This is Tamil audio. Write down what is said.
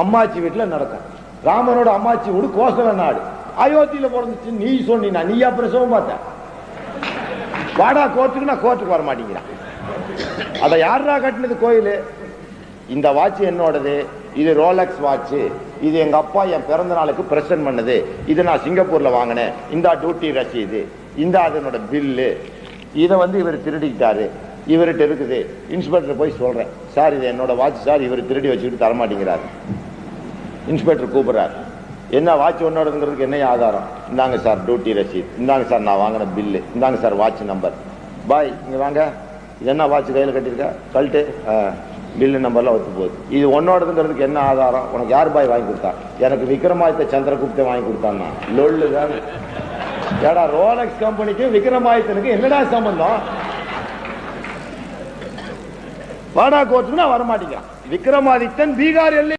அம்மாச்சி வீட்டில் நடக்கும். ராமனோட அம்மாச்சி வீடு கோசல நாடு. அயோத்தியில பிறந்துச்சு நீ சொன்னினா நீயா பிரசவம் பார்த்த. வாடா கோர்ட்டுக்கு நான் கோர்ட்டுக்கு வர மாட்டேங்கிறான். அதை யாரா கட்டினது கோயில்? இந்த வாட்ச் என்னோடது? இது ரோலக்ஸ் வாட்ச். இது எங்க அப்பா என் பிறந்த நாளுக்கு பிரசன்ட் பண்ணது. இது நான் சிங்கப்பூர்ல வாங்கினேன். இந்த டியூட்டி ரசீது. இந்த அதனோட பில்லு இதை வந்து இவர் திருடிக்கிட்டாரு. இவர்கிட்ட இருக்குது. இன்ஸ்பெக்டர் போய் சொல்றேன். சார் இது என்னோட வாட்ச் சார். இவர் திருடி வச்சுக்கிட்டு தரமாட்டேங்கிறாரு இன்ஸ்பெக்டர் கூப்பிடுறாரு. என்ன வாட்ச் ஒன்னோடதுங்கிறதுக்கு என்ன ஆதாரம்? இந்தாங்க சார் டியூட்டி ரசீத். இந்தாங்க சார் நான் வாங்கின பில்லு. இந்தாங்க சார் வாட்ச் நம்பர். பாய் இங்க வாங்க. இது என்ன வாட்ச் கையில் கட்டியிருக்க? கழட்டு. பில்லு நம்பர்லாம் ஒத்து போகுது. இது உன்னோடதுங்கிறதுக்கு என்ன ஆதாரம்? உனக்கு யார் பாய் வாங்கி கொடுத்தா? எனக்கு விக்ரமாதித்த சந்திரகுப்தே வாங்கி கொடுத்தான்னா லொல்லு தான். ஏடா ரோலக்ஸ் கம்பெனிக்கு விக்ரமாதித்தனுக்கு என்னடா சம்பந்தம்? வாடா கோச்சுன்னா வரமாட்டேங்கிறான். விக்ரமாதித்தன் பீகார் எல்லை